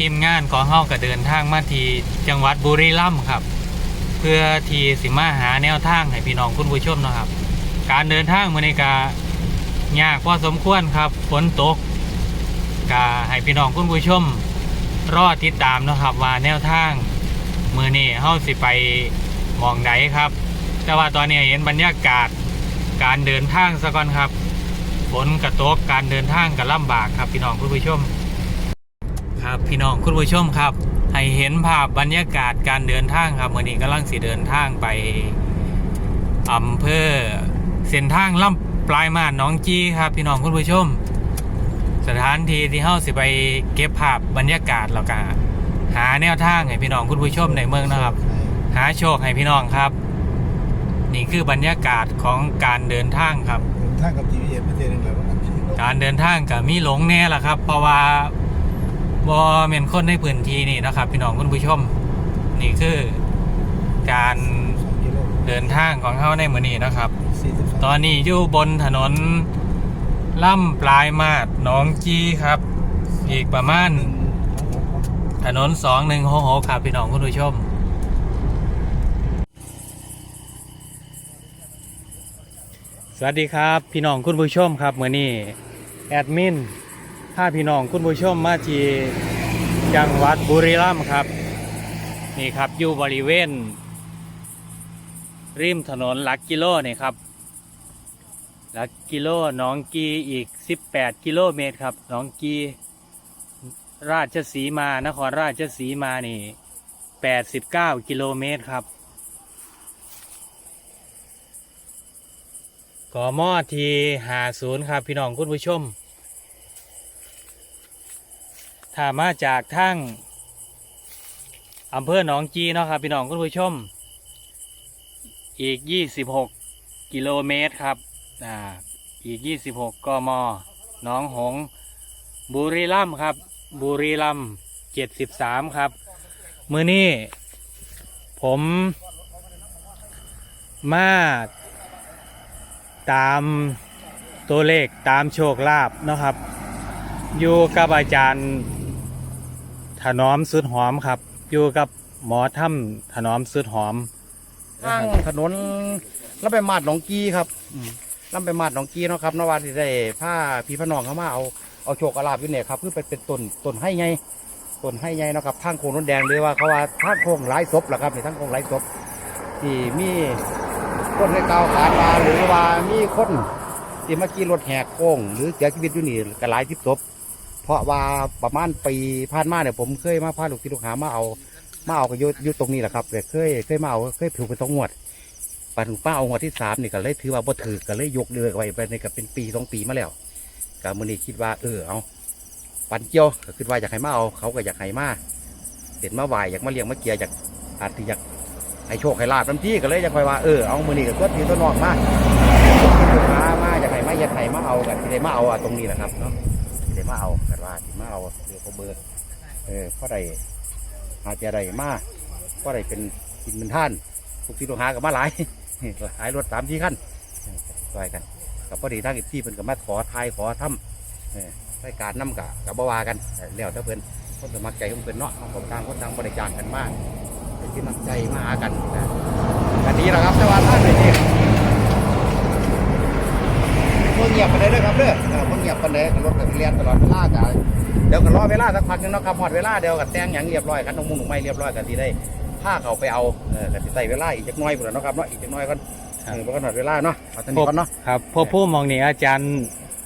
ทีมงานของเฮาก็เดินทางมาที่จังหวัดบุรีรัมย์ครับ เพื่อที่สิมาหาแนวทางให้พี่น้องคุณผู้ชมนะครับ การเดินทางมื้อนี้ก็ยากพอสมควรครับฝนตกก็ให้พี่น้องคุณผู้ชมรอติดตามนะครับว่าแนวทางมื้อนี้เฮาสิไปมองไหนครับ แต่ว่าตอนนี้เห็นบรรยากาศการเดินทางซะก่อนครับฝนกระตกการเดินทางก็ลำบากครับพี่น้องคุณผู้ชม ครับพี่น้องคุณผู้ชมครับ ให้เห็นภาพบรรยากาศการเดินทางครับวันนี้กำลังสิเดินทางไปอำเภอเส้นทางล่ำปลายมาดหน้องจีครับพี่น้องคุณผู้ชม สถานที่ที่เฮาสิไปเก็บภาพบรรยากาศแล้วก็หาแนวทางให้พี่น้องคุณผู้ชมในเมืองนะครับ หาโชคให้พี่น้องครับ นี่คือบรรยากาศของการเดินทางครับทางกับ GPS ประเทศนึงแล้วครับการเดินทางกับมีหลงแน่ละครับ เพราะว่า บอเมนคนในพื้นที่นี่นะครับ พี่น้องคุณผู้ชม นี่คือการสองกิโลเดินทางของเขาในมือนี้นะครับสี่สิบสองตอนนี้อยู่บนถนนล่ำปลายมาดหนองจีครับ อีกประมาณ ถนนสองหนึ่งหกครับพี่น้องคุณผู้ชมสวัสดีครับ พี่น้องคุณผู้ชมครับเมื่อนี้แอดมิน พาพี่น้องคุณผู้ชมมาที่จังหวัดบุรีรัมย์ครับ นี่ครับอยู่บริเวณ ริมถนนหลักกิโลนี่ครับหลักกิโลหนองกีอีก 18 กิโลเมตรครับหนองกีราชสีมานครราชสีมานี่89 กิโลเมตรครับกอมอทีหาศูนย์ครับ พี่น้องคุณผู้ชม ถ้ามาจากทั้งอำเภอหนองกีเนาะครับพี่น้องคุณผู้ชม อีก 26 กิโลเมตรครับอ่าอีก 26กมหน้องหงส์บุรีรัมย์ครับ บุรีรัมย์73 ครับ มือนี้ผมมาตามตัวเลขตามโชคลาภเนาะครับ อยู่กับอาจารย์ ถนอมสุดหอมครับ อยู่กับหมอถ้ำถนอมสุดหอม ทางถนนลำไปมาดหนองกีครับลำไปมาดหนองกีเนาะครับนวาที่ได้ผ้าพี่พน้องเขามาเอาเอาโชคเอาลาบอยู่เนี่ยครับเพื่อเป็นเป็นต้นต้นให้ไงต้นให้ไงเนาะครับทางโค้งนนแดงเลยว่าเขาว่าทางโค้งหลายศพแหละครับนี่ทางโค้งหลายศพที่มีคนในเตาขาดมาหรือว่ามีคนที่มาขี่รถแหกโค้งหรือเสียชีวิตอยู่นี่ก็หลายทิพศพ เพราะว่าประมาณปีผ่านมาเนี่ยผมเคยมาพาลูกที่ลูกหามาเอามาเอาก็อยู่อยู่ตรงนี้แหละครับแต่เคยเคยมาเอาเคยถูกไปสองงวดปันป้าเอางวดที่สามนี่ก็เลยถือว่าบ่ถือก็เลยยกเลิกไว้ไปในกับเป็นปีสองปีมาแล้วก็มือนี้คิดว่าเออเอาปันเกี่ยวก็คิดว่าอยากให้มาเอาเขาก็อยากให้มาเห็นมาไหวอยากมาเลี้ยงมาเกียร์อยากอาจจะอยากให้โชคให้ลาบน้ำที่ก็เลยอยากคอยว่าเออเอามือนี้ก็ตัวถือตัวนอกมาลูกค้ามาอยากให้มาอยากให้มาเอากันที่ได้มาเอาตรงนี้แหละครับเนาะ มาเอากันว่าที่มาเอาเดี๋ยวเขาเบอร์เออเพราะใดอาจจะได้มาก็ได้เป็นกินเป็นท่านทุกที่ลูกหากับมาหลายหลายรถสามที่ขั้นซอยกันกับพอดีทางอีกที่เพิ่นกับมาขอทายขอทำเออรายการน้ำกะกับบวากันแล้วถ้าเพิ่นคนสมัครใจของเพิ่นเนาะของต่างคนต่างบริจาคกันมากเป็นที่นักใจมาหากันนะกันนี้แหละครับแต่ว่าท่านนี่พว กเงียบไปเลยเด้อครับเด้อเออพวกเงียบไปเลยรถกับเรียนตลอดเวลากันเดี๋ยวก็รอเวลาสักพักหนึงเนาะครับหอดเวลาเดี๋ยวก็แต่งอย่างเรียบร้อยกันต้องมุ่งหนุ่มไม่เรียบร้อยกันที่ได้ผ้าเขาไปเอาเออกันที่ใส่เวลาอีกจักหน้อยพุ่นล่ะเนาะครับเนาะอีกจักหน้อยก่อนครับเออบ่กันหอดเวลาเนาะเอาทันนี้ก่อนเนาะ ครับพอผู้มองนี่อาจารย์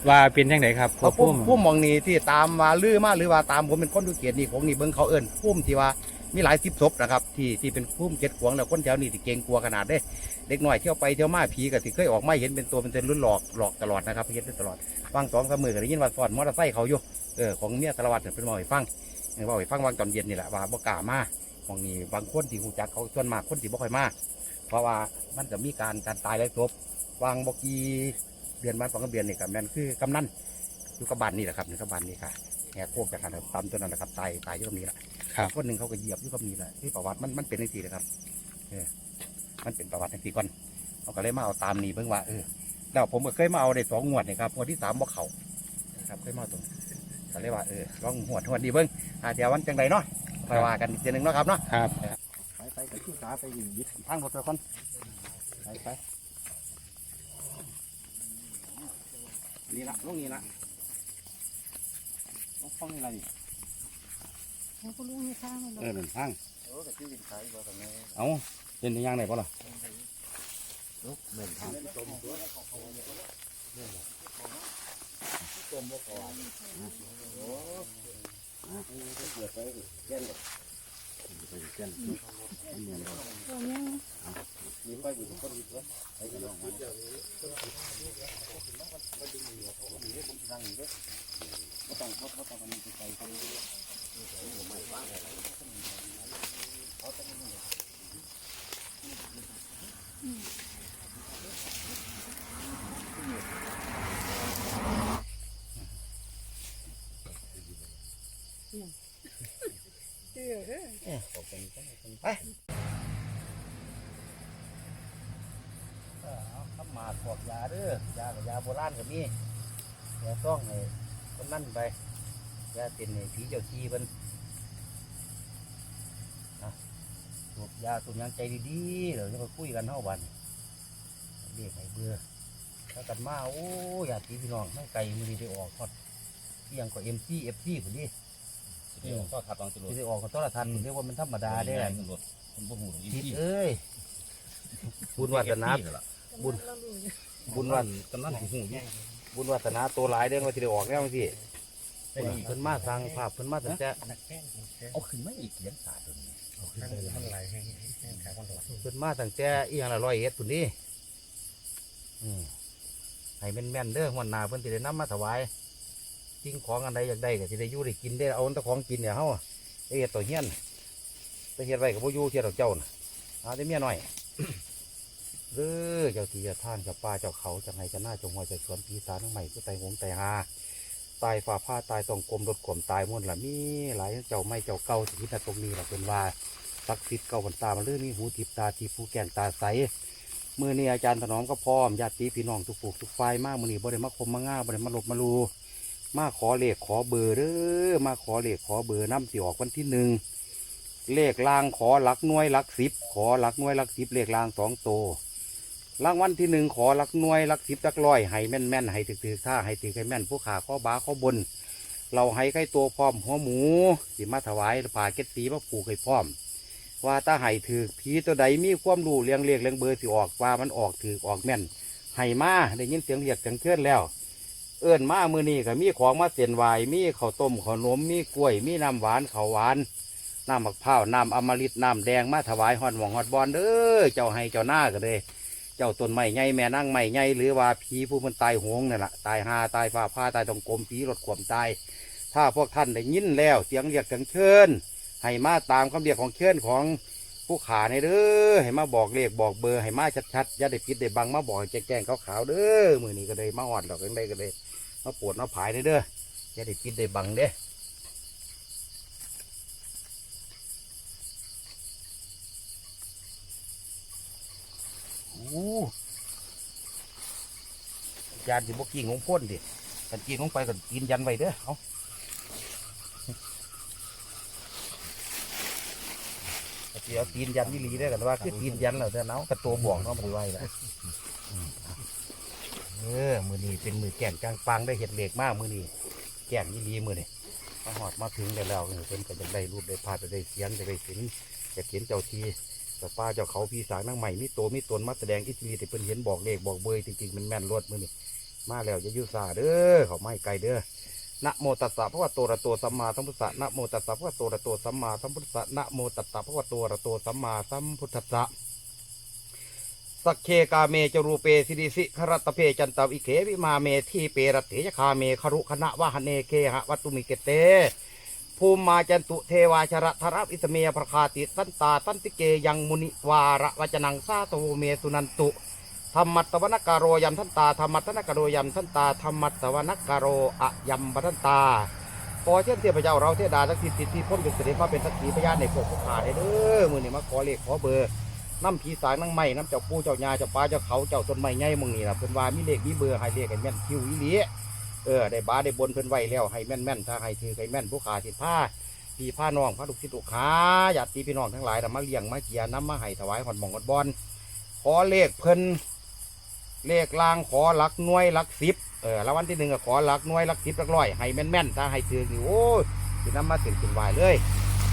ว่าเป็นยังไงครับพอเอาผู้พุ่มพุ่มหมองนี้ที่ตามมาลือมาหรือว่าตามผมเป็นคนดูเกียรตินี่ของนี่เบิ่งเขาเอิ้นพุ่มที่ว่า มีหลายสิบศพนะครับที่ที่เป็นพุ่มเจ็ดขวงแล้วคนแถวนี้ที่เก่งกลัวขนาดเด้เด็กน้อยเที่ยวไปเที่ยวมาผีก็สิเคยออกไมาเห็นเป็นตัวเป็นเตนรุ่นหลอกหลอกตลอดนะครับเห็นได้ตลอดฟังสองสามมือก็ได้ยินว่าสอนมอเตอร์ไซค์เขาอยู่เออของเมียสารวัตรเป็นหมอให้ฟังเออบอกให้ฟังวางตอนเย็นนี่แหละว่าบ่กล้ามาหมองนี้บางคนที่หูจักเขาส่วนมากคนที่บ่ค่อยมาเพราะว่ามันจะมีการการตายหลายศพวางบกีเดือนบ้านสองเดือนนี่กับแม่นคือกำนันอยู่กับบ้านนี่แหละครับนี่กับบ้านนี่ค่ะ แหกโคกจากกันตามตัวนั้นนะครับตายตายอยู่ตรงนี้แหละครับคนหนึ่งเขาก็เหยียบอยู่กับนี่แหละที่ประวัติมันมันเป็นในทีนะครับเออมันเป็นประวัติในทีก่อนเขาก็เลยมาเอาตามนี่เบิ่งว่าเออแล้วผมก็เคยมาเอาได้สองงวดนี่ครับงวดที่สามบ่เข่านะครับเคยมาเอาตรงก็เลยว่าเออลองหวดหวดดีเบิ้งอาเดี๋ยววันจังใดเนาะคอยว่ากันอีกทีหนึงเนาะครับเนาะครับไปไปกับที่ขาไปอยู่ยึดทางรถไปคนไปไปนี่ละลงนี่ละ ลงฟังนี่ละนี่เขาก็รู้ไม่ข้างมันหรเออกอหนึ่งทางโอ้กับที่ดินขายบ่กันแม่เอาเดินไปย่างไหนป่ะล่ะลูกเหม็นทางต้มตัวต้มบ่พอโอ้เดือดไปแก่นไปแก่นมันเหมือนกันตัวยังมีไปอยู่คนอยู่ไปกันลองมา บ่ต้องบ่ต้องมันไปไปเออเออไปเออเอาข้ามาพวกยาเด้อยากับยาโบราณกับมียาต้องให้คนนั่นไปยาเป็นให้ผีเจ้าที่เป็นอะสูบยาสูบหยังใจดีๆเดี๋ยวจะมาคุยกันเท่าวันเรียกให้เบื่อถ้ากันมาโอ้ยาตีพี่น้องไม่ไกลมือดีไปออกทอดเที่ยงกว่าเอ็มซีเอฟซีคนนี้เดี๋ยวก็ขับตอนตำรวจที่ได้ออกกับต้นละทันเรียกว่ามันธรรมดาได้แหละตำรวจคนบ่หูอีทิศพี่เอ้ยบุญวาสนาบุญเรารู้อยู่บุญวาสกำนันหูอยู่ บุญวาสนาตัวหลายเด้งว่าที่ได้ออกแล้วพี่เพิ่นมาสร้างภาพเพิ่นมาตั้งแต่เอาขึ้นมาอีกเสียงสาดเลยมันไหลแห้งแห้งขาคนละเพิ่นมาตั้งแต่อีหยังละร้อยเอ็ดพุ่นนี่อืมให้แม่นแม่นๆเด้อวันหน้าเพิ่นสิได้นำมาถวายสิ่งของอันใดอยากได้ก็สิได้อยู่ได้กินได้เอาแต่ของกินเนี่ยเฮาไอ้เฮ็ดตัวเฮียนไปเฮ็ดไว้ก็บ่อยู่เทียดอกเจ้าน่ะหาแต่เมียน้อย เด้อเจ้าที่เจ้าท่านเจ้าป่าเจ้าเขาจังไห้จะหน้าจงหัวใจสวนปีศาจทั้งใหม่ผู้ไตหงไตหาตายฝ่าผ้าตายต้องกลมรถกลมตายม่นละมีหลายเจ้าไม่เจ้าเก่าที่คิดตรงนี้หละเป็นว่าศักดิ์สิทธิ์เก่าบนตามันเรื่องมีหูทิพตาทิพผู้แก่นตาใสมือนี้อาจารย์ถนอมก็พร้อมญาติพี่น้องทุกผูกทุกฝ่ายมากมือนี้บ่ได้มาคมมาง่าบ่ได้มาหลบมาลูมาขอเลขขอเบอร์เด้อมาขอเลขขอเบอร์น้ำสิออกวันที่หนึ่งเลขลางขอหลักหน่วยหลักสิบขอหลักหน่วยหลักสิบเลขลางสองโต รางวัลที่หนึ่งขอลักหน่วยลักสิบหลักร้อยให้แม่นแม่นให้ถึกถึกท่าให้ถึกให้แม่นผู้ขาข้อบาข้อบน เราให้ใกล้ตัวพร้อมหัวหมูสิมาถวายผ่าเก็ดสีมาผูกให้พร้อม ว่าถ้าให้ถือผีตัวใดมีความรู้เรียงเรียกเรียงเบอร์สิออกว่ามันออกถือออกแม่นให้มาได้ยินเสียงเรียกเสียงเคลื่อนแล้ว เอื้อนมามือนี้ก็มีของมาเส้นไหวมีข้าวต้มข้าวนมมีกล้วยมีน้ำหวานข้าวหวานน้ำมะพร้าวน้ำอมฤตน้ำแดงมาถวายฮอนหมองฮอดบอลเด้อเจ้าให้เจ้าหน้าก็เลย เจ้าต้นไม้ใหญ่แม่นั่งไม้ใหญ่หรือว่าผีผู้มันตายโหงนั่นแหละตายหาตายฟ้าผ้าตายตรงกลมผีรถขวมตายถ้าพวกท่านได้ยินแล้วเสียงเรียกเสียงเชิญให้มาตามคำเรียกของเชิญของผู้ขาในเด้อให้มาบอกเลขบอกเบอร์ให้มาชัดๆอย่าได้ปิดได้บังมาบอกให้แจ้งๆขาวๆเด้อมือนี้ก็ได้มาหอดดอกยังได้ก็ได้มาปวดมาผายเด้อเด้ออย่าได้ปิดได้บังเด้อ อู้ยานสิบกิ่งของพ่นดิกันกินลงไปกันกินยันไว้เด้อเอาเดี๋ยวตีนยันวิลีได้กันว่าคือตีนยันแล้วเด้อเนาะกับตัวบ่วงเนาะมันไว้ละเออมือนี้เป็นมือแก่นกลางปังได้เห็ดเหล็กมากมือนี้แก่นวิลีมือนี่มาหอดมาถึงได้แล้วเออเป็นก็จะได้รูปได้ภาพได้เสียงจะได้สินจะเขียนเจ้าที แต่ป้าเจ้าเขาพี่สางนั่งใหม่มีตัวมีตนมาแสดงอิทธิฤทธิ์เพิ่นเห็นบอกเลขบอกเบอร์จริงๆมันแม่นรวดมือนี่มาแล้วอย่ายุสาเด้อเขาไม่ไกลเด้อนะโมตัสสะพระวะโตระโตสัมมาสัมพุทธะนะโมตัสสะพระวะโตระโตสัมมาสัมพุทธะนะโมตัสสะพระวะโตระโตสัมมาสัมพุทธะสักเคกาเมจรูเปสิริสิขรัตเพจันตวิเควิมาเมทีเปรตเถยคาเมคารุคณะวะหเนเคหะวัตตุมิเกเต ภูมิมาจันตุเทวาชระธรวิสเมประคาติสันตาสันติเกยังมุนิวาระวจนังซาโตเมสุนันตุธรรมัตตวนกโรยัมทันตาธรรมัตตวนกโรยัมทันตาธรรมัตตวนกโรอะยัมบัทันตาขอเช่นเทพเจ้าเราเทดาทักษิสิทธิพ้นเป็นเสด็จมาเป็นสักขีพยาในพวกผู้ขาได้เด้อมือนี่มาขอเลขขอเบอร์น้ำผีสางน้ำไม้น้ำเจ้าปูเจ้ายาเจ้าปลาเจ้าเขาเจ้าต้นไม้ใหญ่มึงนี่ล่ะเป็นว่ามีเลขมีเบอร์ให้เลขกันแม่นคิวอีหลี เออได้บาได้บนเพิ่นไว้แล้วให้แม่นแม่นถ้าให้ถือให้แม่นผู้ขาสิผ้าพี่ผ้าน้องพระลูกศิษย์ลูกค้าญาติพี่น้องทั้งหลายน่มาเลี้ยงมาเกียน้ำมาให้ถวายหอนหมองหอนบอลขอเลขเพิ่นเลขลางขอหลักหน่วยหลักสิบเออแล้ววันที่หนึ่งก็ขอหลักหน่วยหลักสิบหลักร้อยให้แม่นแม่นถ้าให้ถือนี่โอ้ยสิน้ำมาเสียงขึ้นไหวเลย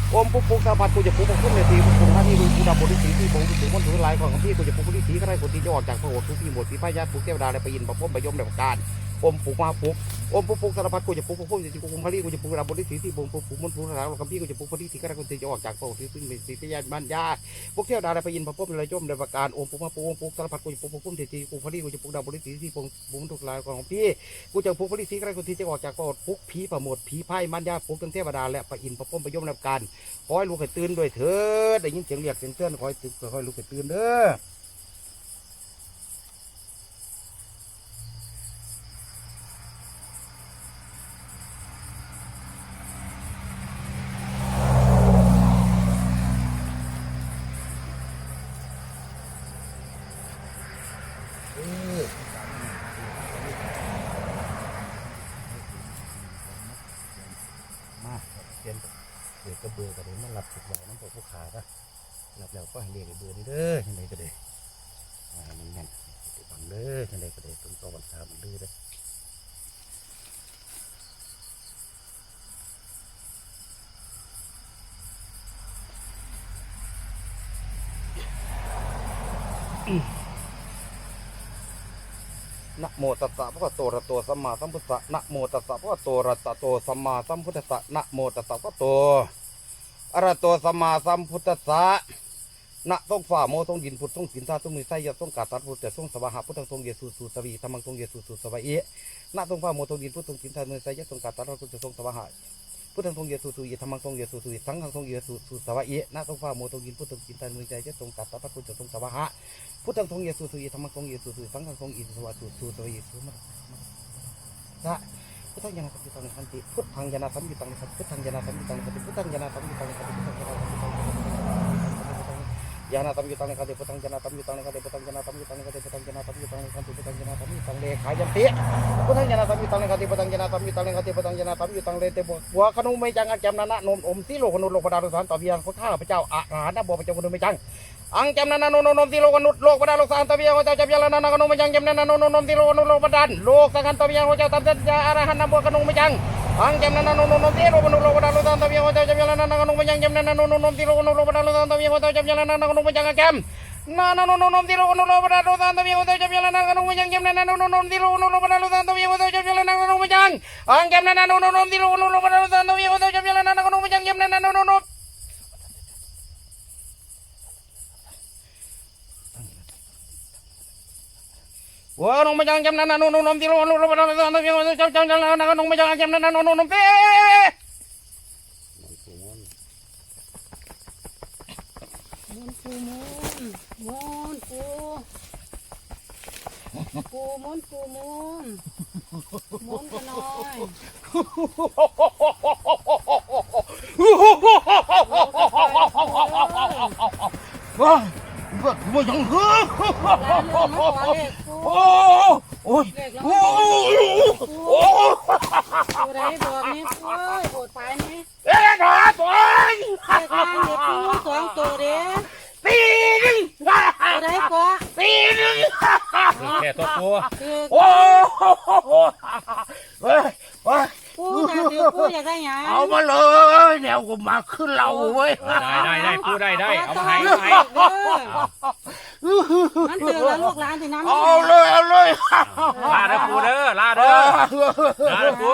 โอมปุ๊กปุ๊กตาพัดกูจะปุ๊กปุ๊กปุ๊กเลยทีปุ๊กปุ๊กท่าที่กูกูดาบทที่สีที่ผมถึงมันถือหลายของพี่กูจะปุ๊กปุ๊กที่สีก็ได้คนที่จะออกจากพระโอษฐ์ทุกที่หมดที่พระญาติปุ๊กเทวดาได้ไปยินประพรมประยมในประการ อมปุกมาปุกอมปุกปุกสารพัดกูจะปุกปุกปุกจะปุกปุกพลีกูจะปุกระบบที่สีที่ปุกปุกปุกมันปุกสารคัมพี่กูจะปุกพลีที่กระกุนจะออกจากโปที่ซึ่งเป็นสีที่ยานบ้านยาปุกเที่ยวดาได้ไปยินพระพุทธเลยจมในประการอมปุกมาปุกอมปุกสารพัดกูจะปุกปุกปุกที่ที่ปุกพลีกูจะปุกระบบที่สีที่ปุกปุกทุกลายของพี่กูจะปุกพลีสีกระกุนจะออกจากโปปุกผีประโมดผีไพ่มันยาปุกทั้งเทวดาและไปอินพระพุทธไประยมในประการขอให้ลูกให้ตื่นด้วยเถิดได้ยินเสียงเรียกเสียงเตือนขอให้ขอให้ลูกให้ตื่นเด้อ อระเบือกันเลยมันหลับสุดไหวน้ำปกผู้ขาปะหลับแล้วก็ให้เรียกเบือนี่เด้อยังไงก็ได้มันแน่นบังเด้อยังไงก็ได้ตรงต่อวันสามมันเด้อเด้อนะโมตัสสะพระคะโตระโตสัมมาสัมพุทธะนะโมตัสสะพระคะโตระตะโตสัมมาสัมพุทธะนะโมตัสสะพระคะโต อระโตสัมาสัมพุทธะนะต้องฝ่าโมต้องดินพุทธต้องสินธาต้องมีไสยะต้องกาตัดพุทธแต่ต้องสวาหะพุทธทรงเยซูสุสวีธรรมทรงเยซูสุสวะเอะนะต้องฝ่าโมต้องดินพุทธต้องสินธาต้องมีไสยะต้องกาตัดพุทธแต่ทรงสวาหะพุทธทรงเยซูสุยธรรมทรงเยซูสุยสังฆทรงเยซูสุสวะเอะนะต้องฝ่าโมต้องดินพุทธต้องสินธาต้องมีไสยะต้องกาตัดพุทธแต่ทรงสวาหะพุทธทรงเยซูสุยธรรมทรงเยซูสุยสังฆทรงอินสวะสุสุสวะเยซูมานะพุทธังยานาสัมาสัม putang jana kami tang hanti putang jana kami tang hanti putang jana kami tang hanti putang jana kami tang hanti janatam yutang kate putang janatam yutang kate putang janatam yutang kate putang janatam yutang kate putang janatam yutang le kha janti putang janatam yutang kate putang janatam yutang kate putang janatam yutang le te bwa kanu mai jang jam nana nom om si lo kanu lo pada lo san tabiang ko kha pa chao a ha na bo pa chao kanu mai jang อังจำนันนนนนที่โลกนุษโลกบรรดาโลกสันตวิยาหัวเจ้าจำยาลนันกนุมยังจำนันนนนนที่โลกนุษโลกบรรดาโลกสังขันตวิยาหัวเจ้าตัมเจ้าอารหันนบุกนุมยัง ang jam na nanononom tiro kuno lo pada lo tantam yang hotel jam jalan na kuno panjang jam na nanononom tiro kuno lo pada lo tantam yang hotel jam jalan na kuno panjang jam na nanononom tiro kuno lo pada lo tantam yang hotel jam jalan na kuno panjang jam na nanononom tiro kuno lo pada lo tantam yang hotel jam jalan na kuno panjang ang jam na nanononom tiro kuno lo pada lo tantam yang hotel jam jalan na kuno panjang jam na nanononom ว้านงไม่จังจำนั้นนะนงนงที่ร้อนร้อนร้อนร้อนร้อนที่ร้อนจำจำจำนะนงไม่จังจำนั้นนะนงนงเต้มูนปูมูนมูนปูปูมูนปูมูนมูนกันหน่อยว้า เพื่อว่ายังเฮ้อโอ้โอ้ยโอ้ยโอ้ยตัวโรบอกนี่โอ้ยปวโอ้ายนี่โอ้ะนะตัโเด็กนางเด็กโอ้สองตัวเยโอ้ยหอ้ยงตัวโรก็ตีหนึ่งแโอ้ยวตัวโอ้ กูมาขึ้นเราเว้ยได้ได้ได้ปูได้ได้เอามาให้เด้เอามาให้อมันถือแล้วลูกหลานที่น้ำเอาเลยเอาเลยลาเด้อปูเด้อลาเด้อลาเด้อปู